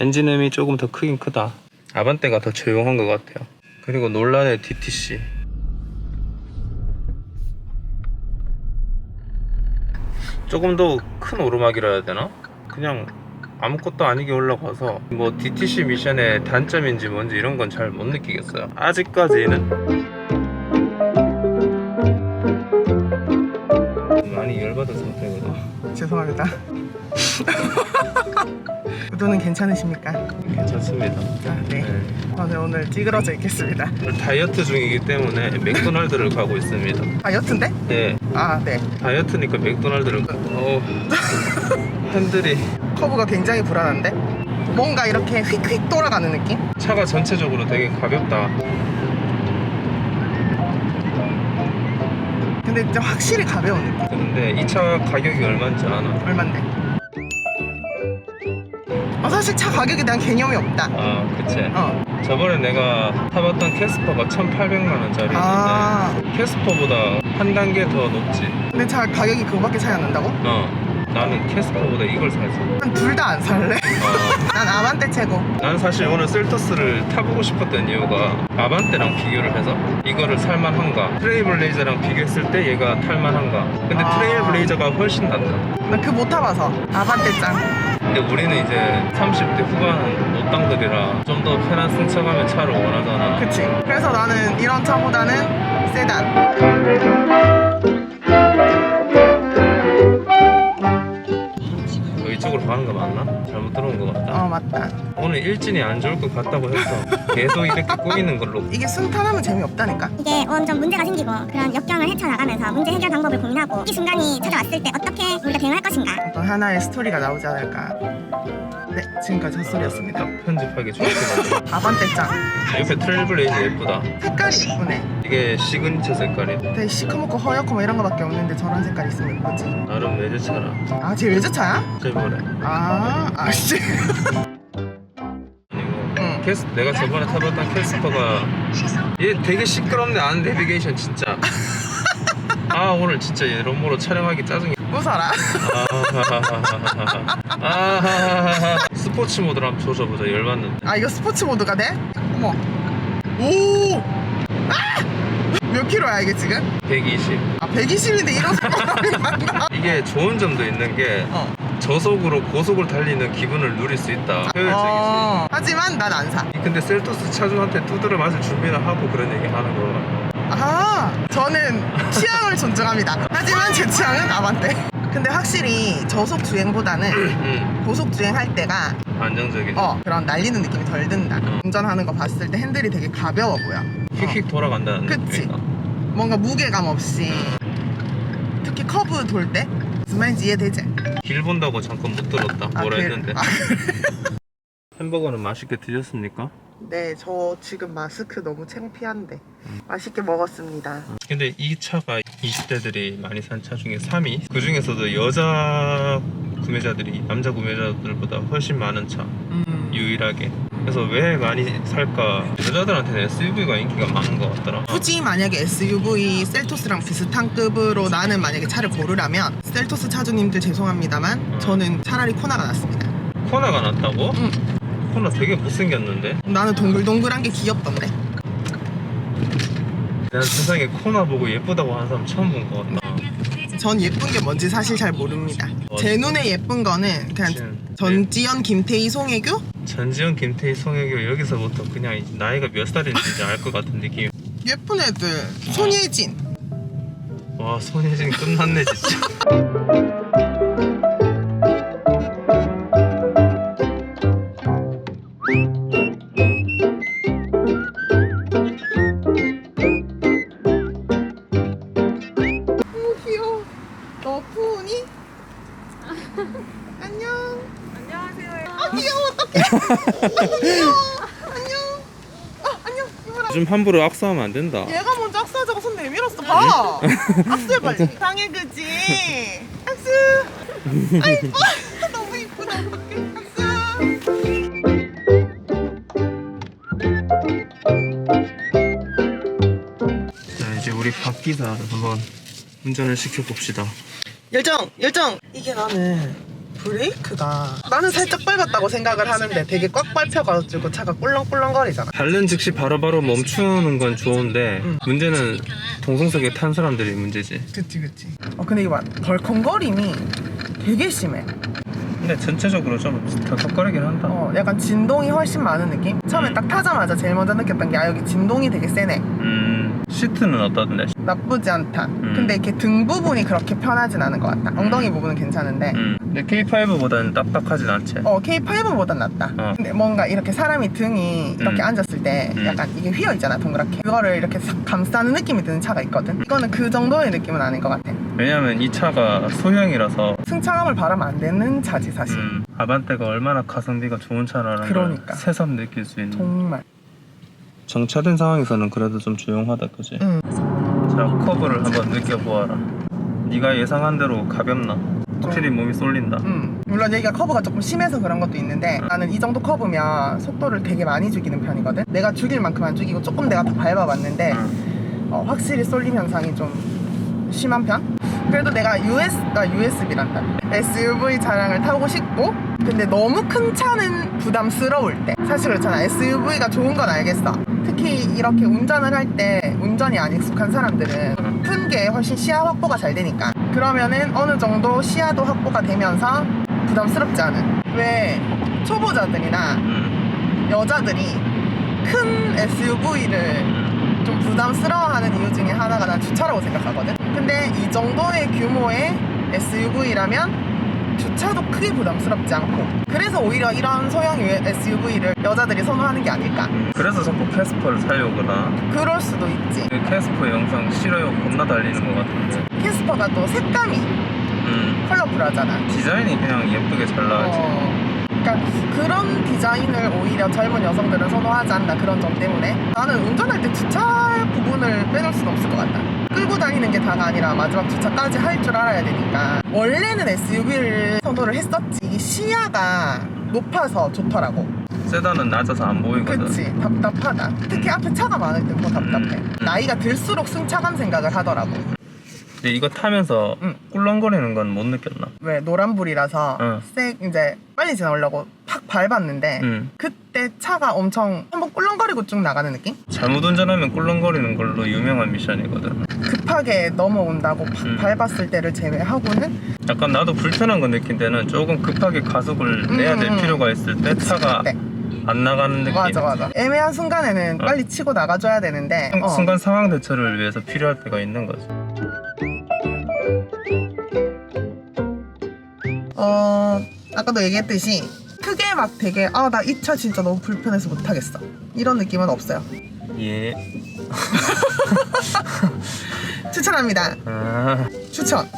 엔진음이 조금 더 크긴 크다. 아반떼가 더 조용한 것 같아요. 그리고 논란의 DTC. 조금 더 큰 오르막이라 해야 되나? 그냥 아무것도 아니게 올라가서 뭐 DTC 미션의 단점인지 뭔지 이런 건 잘 못 느끼겠어요. 아직까지는 많이 열받은 상태거든. 죄송합니다. 구도는 괜찮으십니까? 괜찮습니다. 아, 네. 네. 저는 오늘 찌그러져 있겠습니다. 다이어트 중이기 때문에 맥도날드를 가고 있습니다. 아, 여튼데? 네, 아, 네. 다이어트니까 맥도날드를. 가- 어, 핸들이 커브가 굉장히 불안한데? 뭔가 이렇게 휙휙 돌아가는 느낌? 차가 전체적으로 되게 가볍다. 근데 진짜 확실히 가벼운 느낌. 근데 이 차 가격이 얼마인지 아나? 얼만데? 어, 사실 차 가격에 대한 개념이 없다. 아, 그치. 어. 저번에 내가 타봤던 캐스퍼가 1,800만 원짜리인데 아, 캐스퍼보다 한 단계 더 높지. 근데 차 가격이 그거밖에 차이 안 난다고? 어. 나는 캐스퍼보다 이걸 사서. 난둘 다 안 살래. 어. 난 아반떼 최고. 난 사실 오늘 셀토스를 타보고 싶었던 이유가 아반떼랑 비교를 해서 이거를 살만한가 트레이블레이저랑 비교했을 때 얘가 탈만한가 근데 아. 트레이블레이저가 훨씬 낫다 나그못 타봐서. 아반떼 짱. 근데 우리는 이제 30대 후반 노땅들이라 좀 더 편한 승차감의 차를 원하잖아 그치. 그래서 나는 이런 차보다는 세단. 너 이쪽으로 가는 거 맞나? 잘못 들어온 거 같다 어, 맞다. 오늘 일진이 안 좋을 것 같다고 했어 계속 이렇게 꼬이는 걸로 이게 순탄하면 재미없다니까? 이게 원점 문제가 생기고 그런 역경을 헤쳐나가면서 문제 해결 방법을 고민하고 이 순간이 찾아왔을 때 어떻게 우리가 대응할 것인가 어떤 하나의 스토리가 나오지 않을까. 네, 지금까지 헛소리였습니다. 딱 편집하기 좋게 만들어 아반떼 짱. 옆에 트레이블레이저 예쁘다 색깔이 예쁘네. 이게 시그니처 색깔이 되게 시커멓고 허옇고 뭐 이런 거밖에 없는데 저런 색깔 있으면 예쁘지. 나름 외제차라 아, 제 외제차야? 제보래 아, 아씨. 응. 캐스 내가 저번에 타봤던 캐스퍼가 얘 되게 시끄럽네 안 내비게이션 진짜 아 오늘 진짜 여러모로 촬영하기 짜증이 웃어라. 아하하하하하. 아하하하하. 스포츠 모드로 한번 조져보자 열받는데 아, 이거 스포츠 모드가 돼? 어머. 오! 아! 몇 킬로야, 이게 지금? 120 아, 120인데 이런 속도가 난다. 이게 좋은 점도 있는 게 어. 저속으로 고속을 달리는 기분을 누릴 수 있다 효율적이지 어. 하지만 난 안 사. 근데 셀토스 차주한테 두드려 맞을 준비를 하고 그런 얘기 하는 거야 아, 저는 취향을 존중합니다. 하지만 제 취향은 아반떼. 근데 확실히 저속 주행보다는 응 고속 주행할 때가 안정적이지 어 그런 날리는 느낌이 덜 든다. 운전하는 거 봤을 때 핸들이 되게 가벼워 보여. 휙휙 돌아간다는 그치. 느낌이다 뭔가 무게감 없이 특히 커브 돌 때 무슨 말인지 이해되지? 길 본다고 잠깐 못 들었다 아, 뭐라 그- 했는데 아, 햄버거는 맛있게 드셨습니까? 네, 저 지금 마스크 너무 창피한데 맛있게 먹었습니다. 근데 이 차가 20대들이 많이 산 차 중에 3위 그 중에서도 여자 구매자들이 남자 구매자들보다 훨씬 많은 차 음, 유일하게 그래서 왜 많이 살까 여자들한테는 SUV가 인기가 많은 것 같더라 굳이 만약에 SUV 셀토스랑 비슷한 급으로 나는 만약에 차를 고르라면 셀토스 차주님들 죄송합니다만 저는 차라리 코나가 낫습니다. 코나가 낫다고? 응. 코나 되게 못생겼는데 나는 동글동글한 게 귀엽던데. 난 세상에 코나 보고 예쁘다고 하는 사람 처음 본 것 같다 전 예쁜 게 뭔지 사실 잘 모릅니다. 제 눈에 예쁜 거는 그냥 진- 전지현, 김태희, 송혜교? 전지현, 김태희, 송혜교 여기서부터 그냥 이제 나이가 몇 살인지 이제 알것 같은 느낌 예쁜 애들. 손예진. 와 손예진 끝났네 진짜 너 푸니? 안녕. 안녕하세요. 아 귀여워 어떡해. 귀여워. 안녕. 아 안녕. 이모라. 요즘 함부로 악수하면 안 된다 얘가 먼저 악수하자고 손 내밀었어. 봐. 악수해 빨리. 당해 그지. 악수. 아 이뻐. 너무 이쁘다. 어떡해. 악수. 자 이제 우리 박 기사를 한번 운전을 시켜봅시다 열정, 열정. 이게 나는 브레이크가 나는 살짝 밟았다고 생각을 하는데 되게 꽉 밟혀가지고 차가 꿀렁꿀렁거리잖아 밟는 즉시 바로바로 멈추는 건 좋은데 음. 문제는 동승석에 탄 사람들이 문제지. 그치 그치 어 근데 이거 봐 덜컹거림이 되게 심해 근데 전체적으로 좀 덜컥거리긴 한다. 어 약간 진동이 훨씬 많은 느낌? 처음에 음. 딱 타자마자 제일 먼저 느꼈던 게 아 여기 진동이 되게 세네 음, 시트는 어떠던데? 나쁘지 않다 근데 이렇게 등 부분이 그렇게 편하진 않은 것 같다 엉덩이 부분은 괜찮은데 음. 근데 K5보다는 딱딱하진 않지. 어 K5보단 낫다 어. 근데 뭔가 이렇게 사람이 등이 이렇게 음. 앉았을 때 음. 약간 이게 휘어 있잖아 동그랗게 그거를 이렇게 싹 감싸는 느낌이 드는 차가 있거든 이거는 그 정도의 느낌은 아닌 것 같아 왜냐면 이 차가 소형이라서 승차감을 바라면 안 되는 차지 사실 음, 아반떼가 얼마나 가성비가 좋은 차라는 그러니까. 걸 새삼 느낄 수 있는. 정말 정차된 상황에서는 그래도 좀 조용하다, 그지? 응. 자, 커브를 한번 느껴보아라. 네가 예상한 대로 가볍나? 확실히 몸이 쏠린다. 음, 물론 여기가 커브가 조금 심해서 그런 것도 있는데 나는 이 정도 커브면 속도를 되게 많이 죽이는 편이거든 내가 죽일 만큼 안 죽이고 조금 내가 더 밟아봤는데 음. 어, 확실히 쏠림 현상이 좀 심한 편? 그래도 내가 US, 아, USB란다. SUV 차량을 타고 싶고 근데 너무 큰 차는 부담스러울 때. 사실 그렇잖아. SUV가 좋은 건 알겠어. 특히 이렇게 운전을 할 때 운전이 안 익숙한 사람들은 큰 게 훨씬 시야 확보가 잘 되니까. 그러면은 어느 정도 시야도 확보가 되면서 부담스럽지 않은. 왜? 초보자들이나 음. 여자들이 큰 SUV를 좀 부담스러워하는 이유 중에 하나가 난 주차라고 생각하거든. 근데 이 정도의 규모의 SUV라면 주차도 크게 부담스럽지 않고 그래서 오히려 이런 소형 SUV를 여자들이 선호하는 게 아닐까. 그래서 자꾸 캐스퍼를 살려오거나 그럴 수도 있지. 그 캐스퍼 영상 싫어요 겁나 달리는 것 같은데 캐스퍼가 또 색감이 음. 컬러풀하잖아. 디자인이 그냥 예쁘게 잘 나왔지 어, 그러니까 그런 디자인을 오히려 젊은 여성들은 선호하지 않나 그런 점 때문에 나는 운전할 때 주차 부분을 빼놓을 수는 없을 것 같다. 끌고 다니는 게 다가 아니라 마지막 주차까지 할 줄 알아야 되니까 원래는 SUV를 선호를 했었지 시야가 높아서 좋더라고 세단은 낮아서 안 보이거든 그치 답답하다 특히 앞에 차가 많을 때더 답답해 음. 나이가 들수록 승차감 생각을 하더라고 근데 이거 타면서 응. 꿀렁거리는 건 못 느꼈나? 왜 노란불이라서 응. 색 이제 빨리 지나오려고 팍 밟았는데 응. 그때 차가 엄청 한번 꿀렁거리고 쭉 나가는 느낌? 잘못 운전하면 꿀렁거리는 걸로 유명한 미션이거든 급하게 넘어온다고 팍 음. 밟았을 때를 제외하고는 약간 나도 불편한 거 느낀 때는 조금 급하게 가속을 내야 될 음, 음. 필요가 있을 때 차가 그때. 안 나가는 느낌 맞아 맞아 애매한 순간에는 어. 빨리 치고 나가줘야 되는데 순- 어. 순간 상황 대처를 위해서 필요할 때가 있는 거지 어 아까도 얘기했듯이 크게 막 되게 아 나 이 차 진짜 너무 불편해서 못하겠어. 이런 느낌은 없어요. 예. 추천합니다. 아, 추천